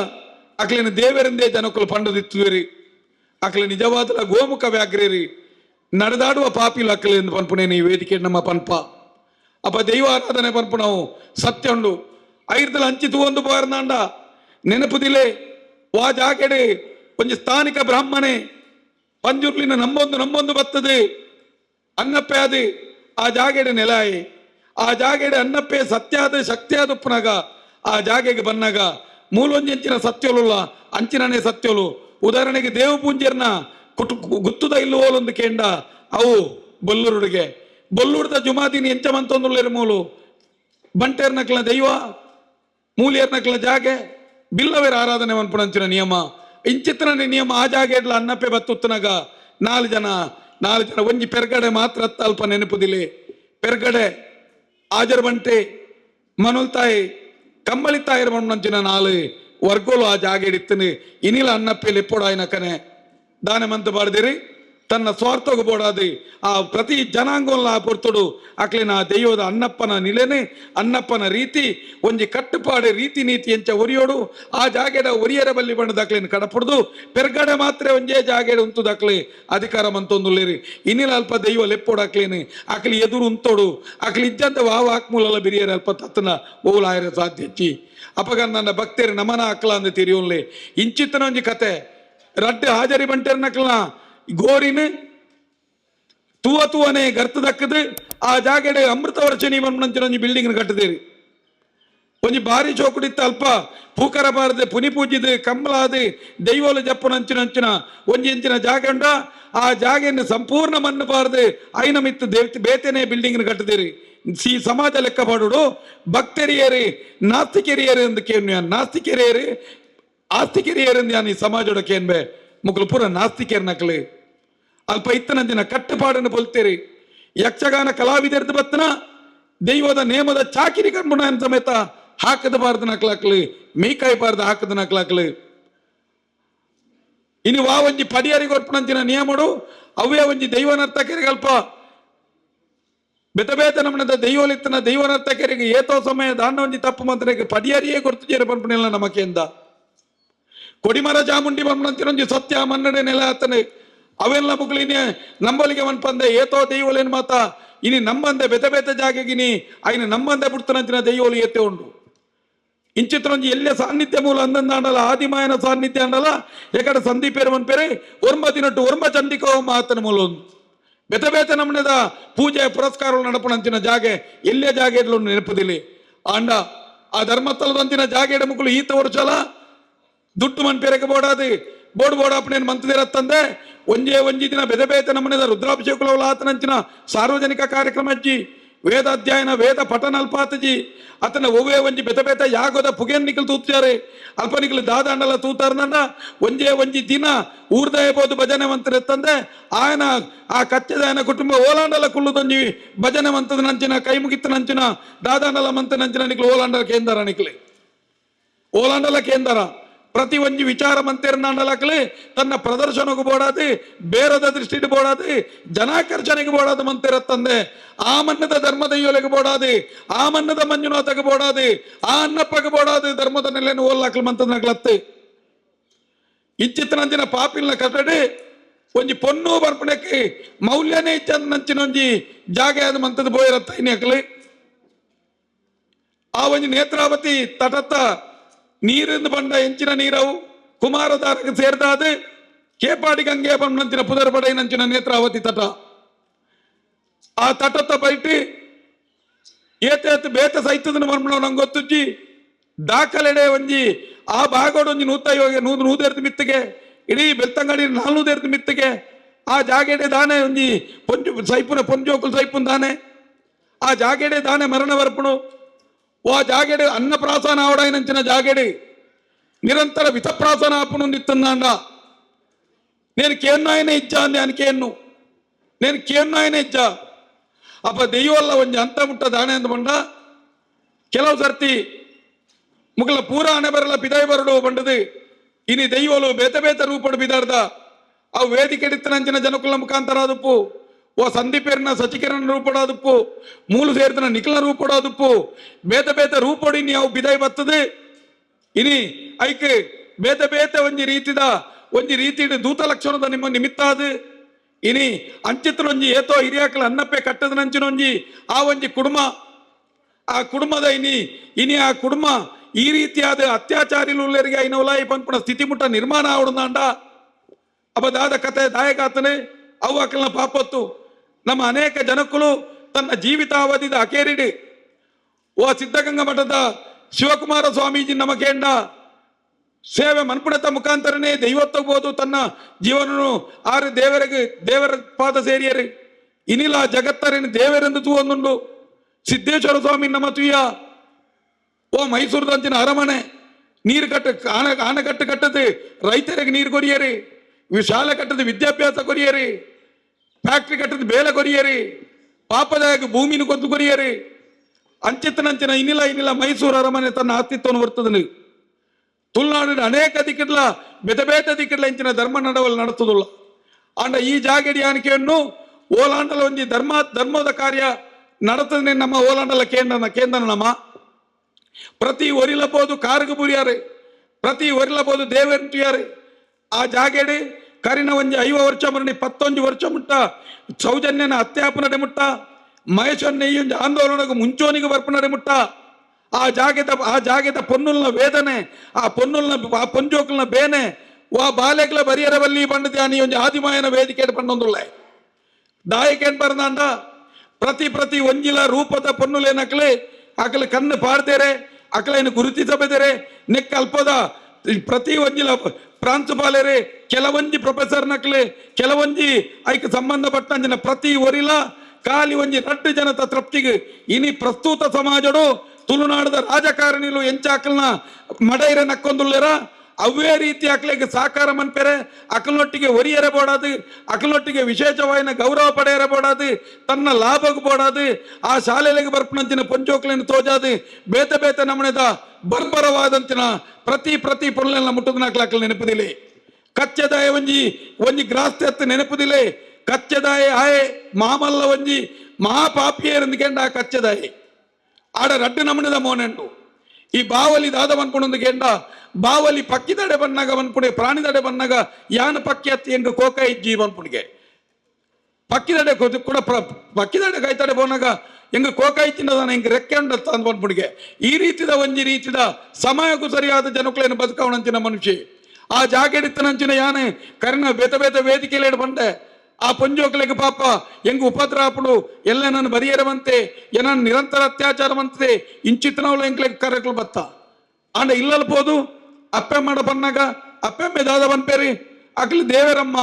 ಅಕ್ಲಿನ ದೇವರಿಂದೇ ಜನಕುಲು ಪಂಡದಿತ್ತುವರಿ. ಅಕ್ಲ ನಿಜವಾದ ಗೋಮುಖ ವ್ಯಾಗ್ರೇರಿ ನಡೆದಾಡುವ ಪಾಪಿಲು ಅಕ್ಲ ಎಂದು ಪನ್ಪುನೇನು ಈ ವೇದಿಕೆ ನಮ್ಮ ಪನ್ಪ. ಅಪ್ಪ ದೈವ ಆರಾಧನೆ ಪನ್ಪು ನಾವು ಸತ್ಯ ಉಂಡು ಐರ್ದಲ ಹಂಚಿ ತೂವೊಂದು ಪೋರ್ನಾಂಡ ನೆನಪುದಿಲೆ, ವಾ ಜಾಗೆಡೆ ಒಂಜಿ ಸ್ಥಾನಿಕ ಬ್ರಾಹ್ಮಣೆ, ಪಂಜುರ್ಲಿನ ನಮ್ಮೊಂದು ನಮ್ಮೊಂದು ಬತ್ತದೆ. ಅನ್ನಪ್ಪೆ ಅದೇ ಆ ಜಾಗೆಡೆ ನೆಲಾಯಿ. ಆ ಜಾಗೆಡೆ ಅನ್ನಪ್ಪೆ ಸತ್ಯಾದ ಶಕ್ತಿಯಾದ ಉಪ್ಪನಾಗ, ಆ ಜಾಗೆಗೆ ಬಂದಾಗ ಮೂಲೊಂಜಂಚಿನ ಸತ್ಯಲುಲ್ಲ ಅಂಚಿನೇ ಸತ್ಯಲು. ಉದಾಹರಣೆಗೆ ದೇವ ಪೂಂಜರ್ನ ಕುಟು, ಗುತ್ತುದ ಇಲ್ಲುವೋಲೊಂದು ಕೇಂಡ, ಅವು ಬೊಲ್ಲುರುಡಿಗೆ. ಬೊಲ್ಲುಡ್ದ ಎಂಚ ಎಂಚಮಂತೊಂದುಲ್ಲೇರು ಮೂಲು. ಬಂಟೇರ್ನಕ್ಲ ದೈವ ಮೂಲಿಯರ್ನಕ್ಲ ಜಾಗೆ. ಬಿಲ್ಲವೇರ ಆರಾಧನೆ ಮನ್ಪುಣಂಚಿನ ನಿಯಮ. ಇಂಚಿತ್ರನ ನಿಯಮ ಆ ಜಾಗೆ ಇಡ್ಲ ಅನ್ನಪ್ಪೆ ಬತ್ತುತ್ತನಾಗ. ನಾಲ್ ಜನ ನಾಲ್ ಜನ ಒಂಜಿ ಪೆರ್ಗಡೆ ಮಾತ್ರ ಅಲ್ಪ ನೆನಪುದಿಲೆ. ಪೆರ್ಗಡೆ ಆಜರ್ ಬಂಟೆ ಮನುಲ್ತಾಯಿ ಕಂಬಳಿ ತಾಯಿರ ಮಣ್ಣಂಚಿನ ನಾಲ್ ವರ್ಗೋಲು ಆ ಜಾಗೆಡಿತ್ತನು ಇನಿಲ ಅನ್ನಪ್ಪೆ ಲೆಪ್ಪೋಡಾಯ್ನಕನೆ ದಾನೆ ಮಂತ ಬಾಡ್ದಿರಿ ತನ್ನ ಸ್ವಾರ್ಥಗ ಬೋಡಾದಿ. ಆ ಪ್ರತಿ ಜನಾಂಗವನ್ನ ಪೊರ್ತುಡು. ಅಕ್ಲಿನ ದೈವದ ಅನ್ನಪ್ಪನ ನಿಲೆನೆ, ಅನ್ನಪ್ಪನ ರೀತಿ, ಒಂಜಿ ಕಟ್ಟುಪಾಡೆ ರೀತಿ ನೀತಿ ಎಂಚ ಒರಿಯೋಡು. ಆ ಜಾಗೆಡ ಒರಿಯರ ಬಲ್ಲಿ ಬಣ್ಣದ ಅಕ್ಲಿನ ಕಡಪಡ್ದು. ಪೆರ್ಗಡೆ ಮಾತ್ರ ಒಂಜೇ ಜಾಗೆಡೆ ಉಂತುದ ದಾಖಲೆ ಅಧಿಕಾರ ಮಂತೊಂದುಲ್ಲೇರಿ ಇನ್ನಿಲ ಅಲ್ಪ ದೈವ ಲೆಪ್ಪೋಡು ಅಕ್ಲೇನೆ ಅಕ್ಲಿ ಎದುರು ಉಂತೋಡು. ಅಕ್ಲಿ ಇಜ್ಜಂತ ವಾವ ಹಾಕ್ಮೂಲಲ್ಲ ಬಿರಿಯರ ಅಲ್ಪ ತತ್ತನ ಓಲಾಯರ ಸಾಧ್ಯ ಹೆಚ್ಚಿ ಅಪಗ ನನ್ನ ಭಕ್ತರು ನಮನ ಅಕ್ಲ ಅಂದ ತಿರಿಯೋನ್ಲೆ. ಇಂಚಿತ್ತನ ಒಂಜಿ ಕತೆ. ರಡ್ಡೆ ಹಾಜರಿ ಬಂಟೆರ್ನಕ್ಲ. ಗೋರಿನ ತೂವ ತೂವನೆ ಗರ್ತ ದಕ್ಕದು ಆ ಜಾಗೆಡೆ ಅಮೃತ ವರ್ಷನಿ ಮನ್ಮಂಚಿನ ಒಂಜಿ ಬಿಲ್ಡಿಂಗ್ ಕಟ್ಟದೇರಿ ಒಂಜಿ ಬಾರಿ ಚೋಕುಡಿತ್ತ ಅಲ್ಪ ಪೂಕರ ಬಾರದೆ ಪುನಿ ಪೂಜಿದು ಕಂಬಲಾದು ದೈವೋಲು ಜಪ್ಪನಂಚಿನಂಚಿನ ಒಂಜಿ ಇಂಚಿನ ಜಾಗ ಉಂಡ ಆ ಜಾಗೆಯನ್ನು ಸಂಪೂರ್ಣ ಮಣ್ಣು ಬಾರದೆ ಐನ ಮಿತ್ತು ದೇವ್ ಬೇತೆನೆ ಬಿಲ್ಡಿಂಗ್ ಕಟ್ಟದಿರಿ ಸಿ ಸಮಾಜ ಲೆಕ್ಕ ಪಾಡುಡು ಭಕ್ತರಿಯರಿ, ನಾಸ್ತಿಕೆರಿಯರಿ ಎಂದು ಕೇನು ನಾಸ್ತಿಕೆರಿಯರಿ ಆಸ್ತಿಕೆರಿಯರಿಂದ ಈ ಸಮಾಜ ಏನ್ಬೆ? ಮುಕ್ಕಲು ಪೂರ ನಾಸ್ತಿಕೇರ್ ಅಲ್ಪ ಅಲ್ಪ ಇತ್ತನಂದಿನ ಕಟ್ಟುಪಾಡನ್ನು ಬೊಲ್ತೇರಿ. ಯಕ್ಷಗಾನ ಕಲಾವಿದರ್ದು ಬತ್ತನ, ದೈವದ ನೇಮದ ಚಾಕಿರಿ ಕಣ್ಮುಣ ಸಮೇತ ಹಾಕದ ಬಾರದ ನಕ್ಲಾಕ್ಲಿ, ಮೀಕಾಯಿ ಬಾರ್ದ ಹಾಕದ ನಕ್ಲಾಕ್ಲಿ. ಇನ್ನು ವಾ ಒಂಜಿ ಪಡಿಯರಿಗೆ ಒರ್ಪಣಂಚಿನ ನಿಯಮಡು ಅವೇ ಒಂಜಿ ದೈವ ಬೆತಬೇತ ಬೆತ ಬೇತ ನಮ್ಮನದ ದೈವಲಿತ್ತನ ದೈವ ನರ್ತಕರಿಗೆ ಏತೋ ಸಮಯ ದಾಂಡ ಒಂಜಿ ತಪ್ಪು ಮಂತ್ರಕ್ಕೆ ಪಡಿಯರಿಯೇ ಗೊತ್ತು ಜೇರ ಪಂಪಣಿಲ್ಲ ನಮಕೆಂದ. ಕೊಡಿಮರ ಜಾಮುಂಡಿ ಬಂಪಣಂತಿನ ಒಂಜಿ ಸತ್ಯ ಮನ್ನಡೆ ನೆಲ ಆತನೆ ಅವೆಲ್ಲ ಮುಗ್ಲಿನಿ ನಂಬಲಿಗೆ ಮನ್ಪಂದೆ ಏತೋ ದೈವಲೇನ್ ಮಾತ ಇನಿ ನಂಬಂದೆ ಬೆತ ಬೆತ ಜಾಗಿನಿ ಆಯ್ನ ನಂಬಂದೆ ಬಿಡ್ತನಂತಿನ ದೈವಲು ಏತೆ ಉಂಡು ಇಂಚಿತ್ರಂಜಿ ಎಲ್ಲೆ ಸಾನ್ನಿಧ್ಯ ಮೂಲ ಅಂದಂದಾಂಡಲ ಆದಿಮಾಯನ ಸಾನ್ನಿಧ್ಯ ಅಂಡಲ ಎಕಡೆ ಸಂದೀಪೇರು ಪೇರೆ ಒರ್ಮ ದಿನಟ್ಟು ಒರ್ಮ ಚಂಡಿಕೋ ಮಾತನ ಮೂಲ ಒಂದು ಬೆತ ಬೇತ ನಮ್ಮನೆದ ಪೂಜೆ ಪುರಸ್ಕಾರಗಳು ನಡಪಣಂತಿನ ಜಾಗೆ ಎಲ್ಲೇ ಜಾಗೆ ನೆನಪುದಿಲಿ ಆಂಡ ಆ ಧರ್ಮಸ್ಥಳದಂತಿನ ಇಡ ಮುಕ್ಕಳು ಈತ ವರ್ಷಲ ದುಡ್ಡು ಮನ್ಪೇರೆಗೆ ಬೋಡಾದಿ. ಬೋಡ್ ಬೋಡಾಪಣೆಯನ್ನು ಮಂತದಿರತ್ತಂದೆ ಒಂಜೇ ಒಂಜಿ ದಿನ ಬೆದ ಬೇತ ನಮ್ಮನೆದ ರುದ್ರಾಭಿಷೇಕ ಆತನಂಚಿನ ಸಾರ್ವಜನಿಕ ಕಾರ್ಯಕ್ರಮ ಅಜ್ಜಿ. ವೇದ ಅಧ್ಯಯನ ವೇದ ಪಠನ ಅಲ್ಪಾತಜಿ. ಅತನ ಒವೇ ಒಂಜಿ ಬೆತ ಬೇತ ಯಾಗೋದ ಪುಗೇನ್ ನಿಖಲ್ ತೂತಾರೆ ಅಲ್ಪ ನಿಖಲ್ ದಾದಾಂಡಲ ತೂತಾರನನ್ನ ಒಂಜೇ ಒಂಜಿ ದಿನ ಊರ್ದಯ ಬೋದು ಭಜನೆ ತಂದೆ ಆಯನ, ಆ ಕಚ್ಚದ ಕುಟುಂಬ ಓಲಾಂಡಲ ಕುಲ್ಲುದೊಂಜಿ ಭಜನೆ ಮಂತದ ನಂಚಿನ, ಕೈ ಮುಗಿತ ನಂಚಿನ, ದಾದಾಂಡಲ ಮಂತ್ರ ನಂಚಿನ ನಿಖಲ್ ಓಲಾಂಡಲ ಕೇಂದ್ರ ನಿಖಲೆ. ಓಲಾಂಡಲ ಕೇಂದ್ರ. ಪ್ರತಿ ಒಂಜಿ ವಿಚಾರ ಮಂತಿರನಾಂಡಲಕಲೆ ತನ್ನ ಪ್ರದರ್ಶನಗೂ ಬೋಡಾದಿ ಬೇರದ ದೃಷ್ಟಿಡ್ ಬೋಡಾದಿ ಜನಾಕರ್ಷಣೆಗೆ ಬೋಡಾದು ತಂದೆ. ಆ ಮನ್ನದ ಧರ್ಮದ ಯೋಲೆಗೆ ಬೋಡಾದಿ ಆ ಮನ್ನದ ಮಂಜುನಾಥಗೆ ಬೋಡಾದಿ ಆ ಅನ್ನಪ್ಪಗೆ ಬೋಡಾದಿ ಧರ್ಮದ ನೆಲೆಯನ್ನು ಓಲ್ಲಾಕ್ಲು ಮಂತದ ನಗ್ಲತ್ತೆ ಇಚ್ಚಿತ್ತನಂಚಿನ ಪಾಪಿಲ್ನ ಕಟ್ಟಡಿ, ಒಂಜಿ ಪೊನ್ನು ಬರ್ಪಣಕ್ಕೆ ಮೌಲ್ಯನೇ ಇಚ್ಚಂದ ನಂಚಿನ ಒಂಜಿ ಜಾಗ ಅದು ಮಂತದ ಬೋಯಿರತ್ತ ಇನ್ನಕ್ಲಿ ಆ ಒಂಜಿ ನೇತ್ರಾವತಿ ತಟತ್ತ ನೀರಿಂದ ಬಂದ ಎಂಚಿನ ನೀರವು ಕುಮಾರಧಾರಕ್ಕೆ ಸೇರ್ತಾದೆ ಕೇಪಾಡಿ ಗಂಗೆ ಬಂದಂಚಿನ ಪುದರ ಪಡೆಯಿನಂಚಿನ ನೇತ್ರಾವತಿ ತಟ. ಆ ತಟತ್ತ ಬೈಟಿ ಏತೇತ್ ಬೇತ ಸೈತದನ ಮರ್ಮಣ ನಂಗೆ ಗೊತ್ತುಜ್ಜಿ. ದಾಖಲೆಡೆ ಒಂಜಿ ಆ ಭಾಗೋಡು ಒಂಜಿ ನೂತ ಯೋಗ ನೂದು ನೂದೆರ್ದು ಮಿತ್ತಿಗೆ, ಇಡೀ ಬೆಳ್ತಂಗಡಿ ನಾಲ್ನೂದೆರ್ದು ಮಿತ್ತಿಗೆ, ಆ ಜಾಗೆಡೆ ದಾನೆ ಒಂಜಿ ಪೊಂಜು ಸೈಪುನ ಪೊಂಜೋಕುಲು ಸೈಪುನ್ ದಾನೆ. ಆ ಜಾಗೆಡೆ ದಾನೆ ಮರಣ ವರ್ಪಣು ಓ ಆ ಜಾಗೆಡೆ ಅನ್ನಪ್ರಾಸನ ఆవడాయినంచిన జాగెడి నిరంతర వితప్రాసన ఆపునుందిస్తున్నాండ నేను కేన్నాయనే ఇచ్చా అంది అని కేన్ను నేను కేన్నాయనే ఇచ్చా ಅಪ್ಪ ದೆಯ್ಯವಲ್ಲ ಒಂಜಿ ಅಂತ ಮುಟ್ಟ ದಾಣೆ ಅಂದ ಬಂಡ ಕೆಲವು ಸರ್ತಿ ಮುಗಲ ಪೂರ ಹಣೆ ಬರಲ ಪಿದಾಯಿ ಬರಡು ಬಂಡದು ಇನಿ ದೆಯ್ಯವಲು ಬೇತ ಬೇತ ರೂಪಡು ಬಿದಾಡ್ದ ಅವು ವೇದಿಕೆ ಎಡಿತ್ತನಂಚಿನ ಜನಕುಲ ಮುಖಾಂತರ ಅದುಪ್ಪು ಓ ಸಂದೀಪೇರ್ನ ಸಚಿಕಿರಣ ರೂಪಡಾದುಪ್ಪು, ಮೂಲು ಸೇರಿದನ ನಿಖಿಲ ರೂಪಡಾದುಪ್ಪು. ಬೇತ ಬೇತ ರೂಪಡಿ ಅವು ಬಿದೈ ಬರ್ತದೆ ಇನಿ ಐಕೆ ಬೇತ ಬೇತ ಒಂಜಿ ರೀತಿದ, ಒಂಜಿ ರೀತಿಡ್ ದೂತ ಲಕ್ಷಣದ ನಿಮ್ಮ ನಿಮಿತ್ತ ಅದು ಇನಿ ಅಂಚಿತ್ರೊಂಜಿ ಏತೋ ಹಿರಿಯಾಕಲ ಅನ್ನಪ್ಪೆ ಕಟ್ಟದ ನಂಚಿನೊಂಜಿ ಆ ಒಂಜಿ ಕುಡುಮ. ಆ ಕುಡುಮದ ಇನಿ ಇನಿ ಆ ಕುಡುಮ ಈ ರೀತಿಯಾದ ಅತ್ಯಾಚಾರಿಲುಲ್ಲರಿಗೆ ಐನವಲಾಯಿ ಪಂಪುಣ ಸ್ಥಿತಿ ಮುಟ್ಟ ನಿರ್ಮಾಣ ಆವಡುಂದಾಂಡ. ಅಪ್ಪ ದಾದ ಕತೆ ದಾಯಕಾತನೆ ಅವು ಅಕ್ಕಲ್ನ ಪಾಪತ್ತು. ನಮ್ಮ ಅನೇಕ ಜನಕ್ಕಳು ತನ್ನ ಜೀವಿತಾವಧಿದ ಅಕೇರಿಡಿ. ಓ ಸಿದ್ಧಗಂಗಾ ಮಠದ ಶಿವಕುಮಾರ ಸ್ವಾಮೀಜಿ ನಮಗೇಂಡ ಸೇವೆ ಮನ್ಪುಣತ ಮುಖಾಂತರನೇ ದೈವತ್ತಬಹುದು ತನ್ನ ಜೀವನನು ಆರು ದೇವರಿಗೆ, ದೇವರ ಪಾದ ಸೇರಿಯರಿ. ಇನಿಲ ಜಗತ್ತರಿನ ದೇವರೆಂದು ತೂವೊಂದುಂಡು ಸಿದ್ದೇಶ್ವರ ಸ್ವಾಮಿ ನಮ್ಮ ತುಯ್ಯ. ಓ ಮೈಸೂರದಂಚಿನ ಅರಮನೆ. ನೀರು ಕಟ್ಟ ಆಣ ಆಣೆಕಟ್ಟು ಕಟ್ಟದೆ ರೈತರಿಗೆ ನೀರು ಕೊರಿಯರಿ. ಶಾಲೆ ಕಟ್ಟದ ವಿದ್ಯಾಭ್ಯಾಸ ಕೊರಿಯರಿ. ಫ್ಯಾಕ್ಟ್ರಿ ಕಟ್ಟದ ಬೇಲೆ ಕೊರಿಯರಿ ಪಾಪದಾಯಕ ಭೂಮಿನ ಕೊದ್ದು ಕೊರಿಯರಿ ಅಂಚಿತ್ತನಂಚಿನ ಇನ್ನಿಲ್ಲ ಇನ್ನಿಲ್ಲ ಮೈಸೂರು ಅರಮನೆ ತನ್ನ ಅಸ್ತಿತ್ವವನ್ನು ಬರ್ತದನು ತುಳುನಾಡಿನ ಅನೇಕ ದಿಕ್ಕಿಡ್ಲ ಬೆದ ಬೇತ ದಿಕ್ಕಿಡ್ಲ ಇಂಚಿನ ಧರ್ಮ ನಡವಲ್ ನಡತದುಲ್ಲ ಅಂಡ ಈ ಜಾಗಡಿ ಆನಿಕೆಯನ್ನು ಓಲಾಂಡಲ ಒಂಜಿ ಧರ್ಮ ಧರ್ಮದ ಕಾರ್ಯ ನಡತದೆ ನಮ್ಮ ಓಲಾಂಡಲ ಕೇಂದ್ರ ಕೇಂದ್ರ ನಮ್ಮ ಪ್ರತಿ ಒರಿಲಬೋದು ಕಾರುಗ ಬುರಿಯಾರೆ ಪ್ರತಿ ಒರಿಲಬೋದು ದೇವೆಂಟಿಯಾರೆ ಆ ಜಾಗೆಡೆ ಕರಿನ ಒಂಜಿ ಐವ ವರ್ಷ ಮರಣಿ ಪತ್ತೊಂಜು ವರ್ಷ ಮುಟ್ಟ. ಸೌಜನ್ಯನ ಅತ್ಯಾಪನಡೆ ಮುಟ್ಟ ಮಹೇಶನ್ನ ಈ ಒಂಜಿ ಆಂದೋಲನకు ಮುಂಚೋನಿಗೆ ಬರ್ಪನಡೆ ಮುಟ್ಟ ಆ ಜಾಗೆದ ಆ ಜಾಗೆದ ಪೊನ್ನುಲ್ನ ವೇದನೆ, ಆ ಪೊನ್ನುಲ್ನ, ಆ ಪೊಂಜೋಕುಲ್ನ ಬೇನೆ, ವಾ ಬಾಲೆಕ್ಲ ಬರಿಯರವಲ್ಲಿ ಬಂಡದ ನೀ ಒಂಜಿ ಆದಿಮಾಯನ ವೇದಿಕೆ ಪಂಡೊಂದುಲ್ಲೆ ದಾಯಕೇನ್ ಬರ್ದಾಂಡ ಪ್ರತಿ ಪ್ರತಿ ಒಂಜಿಲ ರೂಪದ ಪೊನ್ನುಲೇನಕ್ಲೆ ಅಕಲ ಕಣ್ಣು ಪಾಡ್ದೇರೆ ಅಕಲೇನು ಗುರುತಿಸಬೇದರೆ, ನೆಕ್ಕ ಅಲ್ಪದ ಪ್ರತಿ ಒಂಜಿಲ ಪ್ರಾಂಶುಪಾಲರೇ ಪ್ರೊಫೆಸರ್ ನಕ್ಲೆ ಕೆಲವೊಂಜಿ ಐಕ್ ಸಂಬಂಧಪಟ್ಟಂಜಿನ ಪ್ರತಿ ಒರಿಲ ಖಾಲಿ ಒಂಜಿ ರಡ್ಡು ಜನತ ತೃಪ್ತಿಗೆ ಇನಿ ಪ್ರಸ್ತುತ ಸಮಾಜಡು ತುಳುನಾಡದ ರಾಜಕಾರಣಿಲು ಎಂಚಾಕಲ್ನ ಮಡೈರ ನಕ್ಕೊಂದುಲ್ಲೆರ. ಅವೇ ರೀತಿ ಅಕ್ಲೆಗೆ ಸಾಕಾರ ಮನ್ಪೆರೆ ಅಕಲೊಟ್ಟಿಗೆ ಒರಿಯರಬೋಡಾದು ಅಕಲೊಟ್ಟಿಗೆ ವಿಶೇಷವಾಯಿನ ಗೌರವ ಪಡೆಯರಬೋಡಾದು ತನ್ನ ಲಾಭಕ್ಕೆ ಬೋಡಾದು, ಆ ಶಾಲೆಗಳಿಗೆ ಬರ್ಪಣಂತಿನ ಪಂಚೋಕ್ಲೆನ ತೋಜಾದು, ಬೇತೆ ಬೇತೆ ನಮನೆದ ಬರ್ಬರವಾದಂತಿನ ಪ್ರತಿ ಪ್ರತಿ ಪೊರ್ಲೆಲ್ಲ ಮುಟ್ಟದ ನಾಕ್ಲಾಕಲ್ ನೆನಪದಿಲೆ. ಕಚ್ಚದಾಯ ಒಂಜಿ ಒಂಜಿ ಗ್ರಾಸ್ತಿ ಹತ್ತು ನೆನಪದಿಲೆ. ಕಚ್ಚದಾಯ ಆಯೆ, ಮಾಮಲ್ಲ ಒಂಜಿ ಮಹಾಪಾಪಿಯರೆಂದುಕೆಂಡ ಆ ಕಚ್ಚದಾಯೆ. ಆಡ ರಡ್ಡು ನಮನದ ಮೋನೆಂಡು ಈ ಬಾವಲಿ ದಾದ ಅನ್ಕೊಂಡೊಂದು ಗೆಂಡ, ಬಾವಲಿ ಪಕ್ಕಿದಡೆ ಬನ್ನಾಗ ಅನ್ಪುಡೆ ಪ್ರಾಣಿದಡೆ ಬನ್ನಾಗ ಯಾನ ಪಕ್ಕಿ ಹತ್ತಿ ಹೆಂಗ ಕೋಕ ಇಜ್ಜಿ ಅನ್ಪುಣಿಗೆ ಪಕ್ಕಿದಡೆ ಕೊದು- ಕೂಡ ಪ್ರ ಪಕ್ಕಿದಡೆ ಕೈತಡೆ ಬೋನಾಗ ಹೆಂಗ ಕೋಕ ಇಚ್ಚಿನದಾನ ಹೆಂಗ ರೆಕ್ಕೆ ಉಂಡತ್ತ ಅನ್ಪುಣಿಗೆ ಈ ರೀತಿದ ಒಂಜಿ ರೀತಿದ ಸಮಯಕ್ಕೂ ಸರಿಯಾದ ಜನಕ್ಕಳೇನು ಬದುಕವಣಂಚಿನ ಮನುಷ್ಯ. ಆ ಜಾಗೆಡಿತ್ತನಂಚಿನ ಯಾನೆ ಕರಿನ ಬೇತ ಬೇತ ವೇದಿಕೆಯಲ್ಲಿ ಬಂಡೆ ಆ ಪಂಜೋಕ್ಲೆಗೆ ಪಾಪ ಹೆಂಗ ಉಪದ್ರಾಪಡು ಎಲ್ಲ ನನ್ನ ಬರಿಯರವಂತೆ ಏನ ನಿರಂತರ ಅತ್ಯಾಚಾರವಂತೆ ಇಂಚಿತ್ತನವಳು ಎಂಕ್ಲೆಗೆ ಕರೆಕ್ಲು ಬತ್ತ ಆಂಡ ಇಲ್ಲಲ್ಬೋದು, ಅಪ್ಪೆ ಮಾಡ ಬನ್ನಾಗ ಅಪ್ಪೆ ದಾದ ಬನ್ಪೇರಿ ಅಕ್ಲಿ ದೇವೇರಮ್ಮ,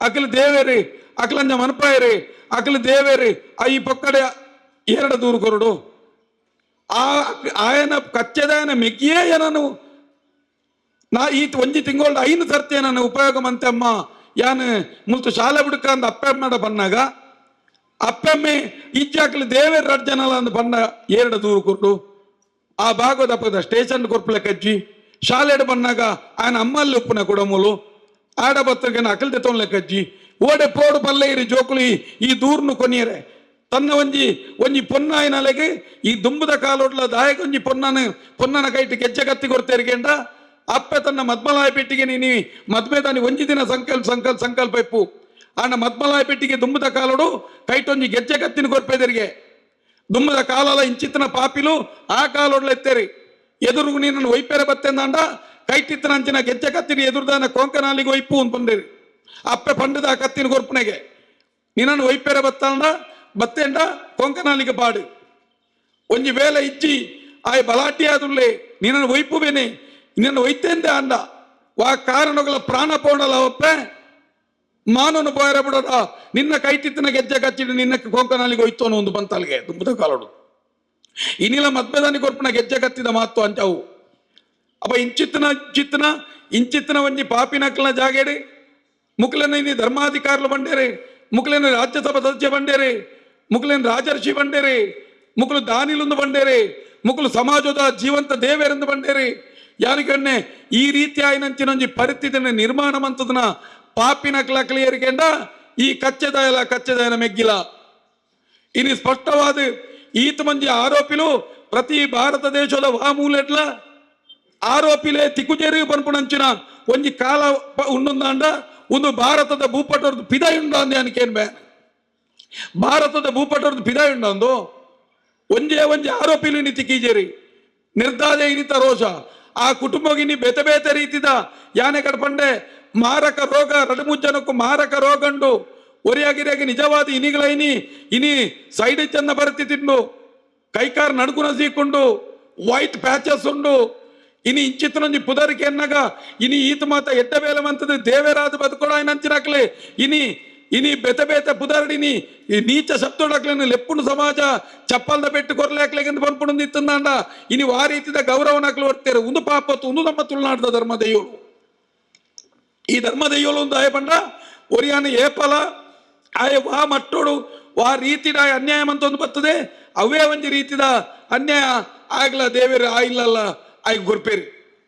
ಅಕ್ಲಿ ದೇವೇರಿ ಅಕ್ಲಂಜ ಮನಪಾಯರಿ ಅಕ್ಲಿ ದೇವೇರಿ ಆ ಈ ಪಕ್ಕಡೆ ಎರಡು ದೂರು ಕೊರಡು. ಆ ಆಯನ ಕಚ್ಚದಾಯನ ಮೆಗ್ಗಿಯೇ ಏನನು ನಾ ಈ ಒಂಜಿ ತಿಂಗಳ ಐನು ತರ್ತೇನೆ ನನ್ನ ಉಪಯೋಗ ಮಂತೆ ಅಮ್ಮ? ಯಾನು ಮುಸ್ತು ಶಾಲೆ ಬಿಡುಕ ಅಂದ ಅಪ್ಪೆಮ್ಮಡ ಬನ್ನಾಗ ಅಪ್ಪೆಮ್ಮೆ ಇಜ್ಜಾಕ್ಲು ದೇವೇರ ರಡ್ಜನಲ ಅಂದ ಬಣ್ಣ ಎರಡು ದೂರು ಕೊಟ್ಟು ಆ ಭಾಗದ ಅಪ್ಪದ ಸ್ಟೇಷನ್ ಕೊರ್ಪಲ ಕಜ್ಜಿ. ಶಾಲೆಡ್ ಬನ್ನಾಗ ಆಯನ ಅಮ್ಮಲ್ಲಿ ಉಪ್ಪುನ ಕೊಡಮೂಲು ಆಡ ಬತ್ತಗನ ಅಕಲ್ ತೆತ್ತೊನ್ಲೆ ಕಜ್ಜಿ. ಓಡೆ ಪೋಡು ಪಲ್ಲೆ ಇರಿ ಜೋಕುಲಿ ಈ ದೂರ್ನು ಕೊನಿಯರೆ. ತನ್ನ ಒಂಜಿ ಒಂಜಿ ಪೊನ್ನಾಯಿನಲೆಗೆ ಈ ದುಂಬದ ಕಾಲೋಡ್ಲ ದಾಯಕ ಒಂಜಿ ಪೊನ್ನನ ಪೊನ್ನನ ಕೈಟ್ ಗೆಜ್ಜೆ ಕತ್ತಿ ಕೊಡ್ತೇರಿಗೆಂಡ ಅಪ್ಪೆ ತನ್ನ ಮದ್ಮಲಾಯ ಪೆಟ್ಟಿಗೆ ನೀನಿ ಮದ್ವೆ ಒಂಜಿ ದಿನ ಸಂಕಲ್ಪ ಸಂಕಲ್ಪ ಸಂಕಲ್ಪ ಇಪ್ಪು. ಆನ ಮದ್ಮಲಾಯ ಪೆಟ್ಟಿಗೆ ದುಂಬದ ಕಾಲೋಡು ಕೈಟೊಂಜಿ ಗೆಜ್ಜೆ ಕತ್ತಿನ ಕೊರ್ಪೆದರಿಗೆ ದುಂಬದ ಕಾಲಲ ಇಂಚಿತ್ತಿನ ಪಾಪಿಲು ಆ ಕಾಲೊಡ್ಲ ಎತ್ತೇರಿ. ಎದುರು ನಿನ್ನನ್ನು ಒಯ್ಪೇರೆ ಬತ್ತೆಂದಾಂಡ ಕೈಟಿತ್ತಿನ ಅಂಚಿನ ಗೆಜ್ಜೆ ಕತ್ತಿನ ಎದುರುದಾನ ಕೊಂಕನಾಲಿಗೆ ಒಯ್ಪು ಅಂತ ಬಂದಿರಿ. ಅಪ್ಪೆ ಪಂಡದ ಆ ಕತ್ತಿನ ಕೊರ್ಪನೆಗೆ. ನಿನ್ನನ್ನು ಒಯ್ಪೇರೆ ಬತ್ತಾಂಡ ಬತ್ತೆಂಡ ಕೊಂಕನಾಲಿಗೆ ಪಾಡು ಒಂಜಿ ವೇಲೆ ಇಜ್ಜಿ, ಆಯ್ ಬಲಾಟಿ ಆದುಲ್ಲೆ ನಿನ್ನನ್ನು ಒಯ್ಪುವೇನೆ ನಿನ್ನನ್ನು ಒಯ್ತೆಂದೆ ಅಂದ ವಾ ಕಾರಣಗಳ ಪ್ರಾಣ ಪೋಣಲ ಒಪ್ಪೆ. ಮಾನನು ಪೋಯರ ಬಿಡೋದ ನಿನ್ನ ಕೈತಿತ್ತಿನ ಗೆಜ್ಜೆ ಕಚ್ಚಿಡಿ, ನಿನ್ನ ಹೋಯ್ತು ಒಯ್ತೋನು ಒಂದು ಬಂತಲ್ಗೆ ದುಂಬದ ಕಾಲೋಡು ಇನ್ನಿಲ ಮದ್ಮೆದಾನಿ ಕೊರ್ಪಣ ಗೆಜ್ಜೆ ಕತ್ತಿದ ಮಾತು ಅಂಚವು ಅಪ್ಪ, ಇಂಚಿತ್ತಿನ, ಚಿತ್ತಿನ, ಇಂಚಿತ್ತಿನ ಒಂಜಿ ಪಾಪಿನಕ್ಕಲ ಜಾಗೇಡಿ ಮುಕ್ಲೆನ ಇನ್ನಿ ಧರ್ಮಾಧಿಕಾರುలు ಬಂಡೇರಿ. ಮುಕ್ಲೆನ ರಾಜ್ಯಸಭಾ ಸದಸ್ಯ ಬಂಡೇರಿ. ಮುಕ್ಲೆನ ರಾಜರ್ಷಿ ಬಂಡೇರಿ. ಮುಕ್ಲು ದಾನಿಲೊಂದು ಬಂಡೇರಿ. ಮುಕ್ಲು ಸಮಾಜದ ಜೀವಂತ ದೇವೇರೆಂದು ಬಂಡೇರೆ. ಯಾರಿಗಣ್ಣೆ ಈ ರೀತಿ ಆಯ್ನಂಚಿನೊಂಜಿ ಪರಿಸ್ಥಿತಿನ ನಿರ್ಮಾಣ ಮಂತದನ ಪಾಪಿನಕ್ಲ ಕ್ಲಿಯರ್ಗೆಂಡ ಈ ಕಚ್ಚೆದಾಯಲ ಕಚ್ಚೆದಾಯನ ಮೆಗ್ಗಿಲ. ಇನಿ ಸ್ಪಷ್ಟವಾದ ಈತ ಮಂದಿ ಆರೋಪಿಲು ಭಾರತ ದೇಶದ ವಾಮೂಲೆಟ್ಲ ಆರೋಪಿಲೆ ತಿಕುಜೇರಿ ಪನ್ಪುಣಂಚಿನ ಒಂಜಿ ಕಾಲ ಉಂಡುಂದಾಂಡ ಒಂದು ಭಾರತದ ಭೂಪಟರದ್ದು ಪಿದಾಯ್ ಉಂಡ ಅಂದೆ ಅನ್ಕೇನ್ ಬೇ? ಭಾರತದ ಭೂಪಟರದ್ದು ಪಿದಾಯ್ ಉಂಡ ಅಂದು ಒಂಜೇ ಒಂಜಿ ಆರೋಪಿಲು ಇನಿ ತಿಕ್ಕೀಜೇರಿ ನಿರ್ಧಾರ ಇನಿತ ರೋಷ. ಆ ಕುಟುಂಬಗಿನಿ ಬೇತೆ ಬೇತೆ ರೀತಿದ ಯಾನೆ ಕಡ್ಪಂಡೆ ಮಾರಕ ರೋಗ ರಡಮುಜ್ಜನಕ್ಕೂ ಮಾರಕ ರೋಗಂಡು ಒರಿಯಾಗಿರಿಯಾಗಿ ನಿಜವಾದ ಇನಿಗಳೈನಿ, ಇನಿ ಸೈಡ್ ಚೆನ್ನ ಬರುತ್ತಿದ್ದು ಕೈಕಾರ್ ನಡುಗುನ ಸೀಕೊಂಡು ವೈಟ್ ಪ್ಯಾಚಸ್ ಉಂಡು, ಇನಿ ಇಂಚಿತ್ತನೊಂಜಿ ಪುದರಿಕೆ ಎನ್ನಗ, ಇನಿ ಈತ ಮಾತ ಎಡ್ಡ ಬೇಲವಂತದ ದೇವೇರಾದ ಬದುಕೊಡ ನಂಚಿನಕ್ಲೆ ಇನಿ ಇನಿ ಬೆತೆ ಬೇತೆ ಪುದರ್ಡಿನಿ, ಈ ನೀಚ ಶಬ್ದೊಡಕ್ಲೆನ ಲೆಪ್ಪುನು ಸಮಾಜ, ಚಪ್ಪಲ್ದ ಬೆಟ್ಟು ಕೊರ್ಲಾಕ್ಲೆಗೆಂದು ಬಂದ್ಪುಣು ನಿತ್ತಂದಾಂಡ ಇನಿ ಆ ರೀತಿದ ಗೌರವನಾಕ್ಲು ಉಂದು ಒಂದು ಪಾಪತ್ತು ಒಂದು ನಮ್ಮ ತುಳುನಾಡದ ಧರ್ಮ ದೈವಳು ಈ ಧರ್ಮ ದೈವಲು ಒಂದು ಆಯ ಪಂಡ ಒರಿಯಾನ ಏಪಲ ಆಯ ವಾ ಮಟ್ಟೋಡು, ವಾ ರೀತಿದ ಅನ್ಯಾಯ ಅಂತ ಒಂದು ಬರ್ತದೆ ಅವೇ ಒಂದು ರೀತಿದ ಅನ್ಯಾಯ ಆಗ್ಲ ದೇವೇರು ಆಯಿಲ್ಲಲ್ಲ ಆಯ್ಕೆ ಗುರ್ಪೇರಿ.